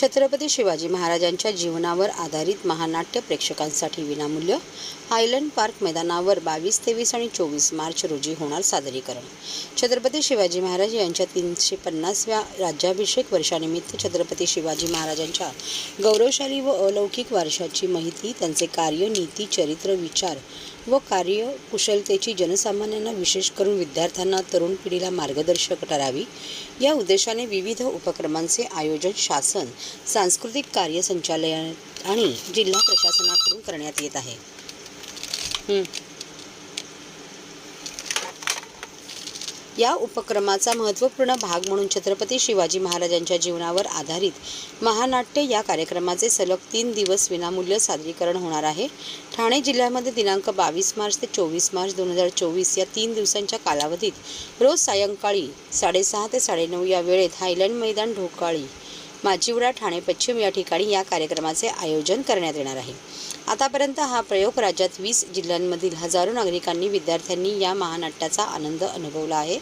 छत्रपती शिवाजी महाराजांच्या जीवनावर आधारित महानाट्य प्रेक्षकांसाठी विनामूल्य हायलंड पार्क मैदानावर बावीस तेवीस आणि चोवीस मार्च रोजी होणार सादरीकरण. छत्रपती शिवाजी महाराज यांच्या तीनशे पन्नासव्या राज्याभिषेक वर्षानिमित्त छत्रपती शिवाजी महाराजांच्या गौरवशाली व अलौकिक वारशाची माहिती त्यांचे कार्य नीती चरित्र विचार व कार्य कुशलतेची जनसामान्यांना विशेष करून विद्यार्थ्यांना तरुण पिढीला मार्गदर्शक ठरावी या उद्देशाने विविध उपक्रमांचे आयोजन शासन सांस्कृतिक कार्य संचालय आणि जिल्हा प्रशासनाकडून करण्यात येत आहे. या उपक्रमाचा महत्त्वपूर्ण भाग म्हणून छत्रपती शिवाजी महाराजांच्या जीवनावर आधारित महानाट्य या कार्यक्रमाचे सलग तीन दिवस विनामूल्य सादरीकरण होणार आहे. ठाणे जिल्ह्यामध्ये दिनांक बावीस मार्च ते चोवीस मार्च दोन हजार चोवीस या तीन दिवसांच्या कालावधीत रोज सायंकाळी साडेसहा ते साडेनऊ या वेळेत हायलँड मैदान ढोकाळी माजिवडा ठाणे पश्चिम या ठिकाणी या कार्यक्रमाचे आयोजन करण्यात येणार आहे. आतापर्यंत हा प्रयोग राज्यात वीस जिल्ह्यांमधील हजारो नागरिकांनी विद्यार्थ्यांनी या महानाट्याचा आनंद अनुभवला आहे.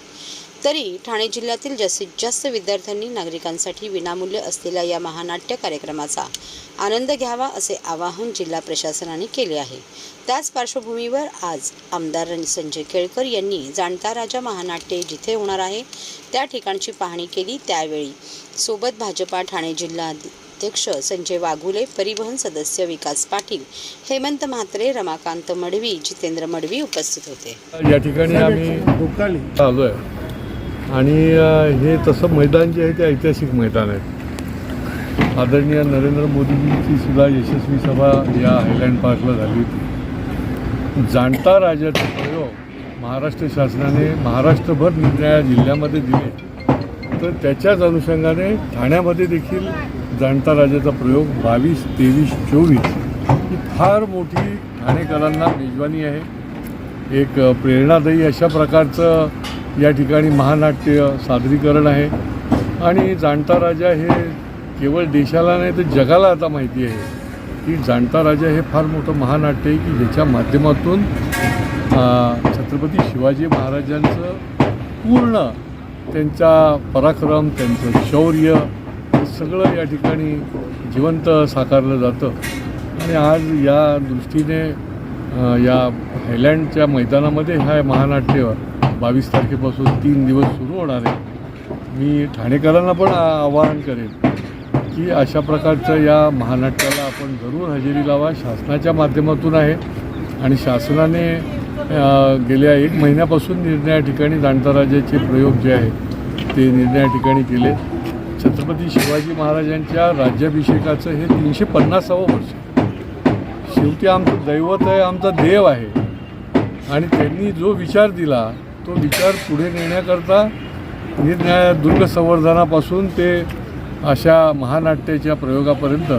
तरी ठाणे जिल्ह्यातील जास्तीत जास्त विद्यार्थ्यांनी नागरिकांसाठी विनामूल्य असलेल्या या महानाट्य कार्यक्रमाचा आनंद घ्यावा असे आवाहन जिल्हा प्रशासनाने केले आहे. त्याच पार्श्वभूमीवर आज आमदार संजय केळकर यांनी जाणता राजा महानाट्य जिथे होणार आहे त्या ठिकाणची पाहणी केली. त्यावेळी सोबत भाजपा ठाणे जिल्हा अध्यक्ष संजय वाघुले परिवहन सदस्य विकास पाटील हेमंत म्हात्रे रमाकांत मडवी जितेंद्र मडवी उपस्थित होते. या ठिकाणी आम्ही आलो आहे आणि हे तसं मैदान जे आहे ते ऐतिहासिक मैदान आहे. आदरणीय नरेंद्र मोदीजींची सुद्धा यशस्वी सभा या हायलँड पार्कला झाली. होती जाणता राजाचे प्रयोग महाराष्ट्र शासनाने महाराष्ट्रभर निर्णया जिल्ह्यामध्ये दिले. तर त्याच्याच अनुषंगाने ठाण्यामध्ये देखील जाणता राजाचा प्रयोग बावीस तेवीस चोवीस ही फार मोठी ठाणेकरांना मेजवानी आहे. एक प्रेरणादायी अशा प्रकारचं या ठिकाणी महानाट्य सादरीकरण आहे. आणि जाणता राजा हे केवळ देशाला नाही तर जगाला आता माहिती आहे. की जाणता राजा हे फार मोठं महानाट्य आहे की ज्याच्या माध्यमातून छत्रपती शिवाजी महाराजांचं पूर्ण त्यांचा पराक्रम त्यांचं शौर्य हे सगळं या ठिकाणी जिवंत साकारलं जातं. आणि आज या दृष्टीने या हायलँडच्या मैदानामध्ये हा महानाट्य बावीस तारखेपासून तीन दिवस सुरू होणार आहे. मी ठाणेकरांना पण आवाहन करेन की अशा प्रकारचं या महानाट्याला आपण जरूर हजेरी लावा. शासनाच्या माध्यमातून आहे आणि शासनाने गेल्या एक महिन्यापासून निर्णया ठिकाणी दांडताराजाचे प्रयोग जे आहेत ते निर्णया ठिकाणी केले. छत्रपती शिवाजी महाराजांच्या राज्याभिषेकाचं हे तीनशे पन्नासावं वर्ष. शेवटी आमचं दैवत आहे आमचा देव आहे. आणि त्यांनी जो विचार दिला तो विचार पुढे नेण्याकरता निरनिराळ्या दुर्ग संवर्धनापासून ते अशा महानाट्याच्या प्रयोगापर्यंत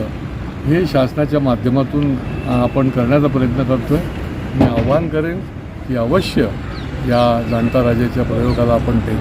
हे शासनाच्या माध्यमातून आपण करण्याचा प्रयत्न करतो आहे मी आव्हान करेन की अवश्य या जाणता राजाच्या प्रयोगाला आपण ते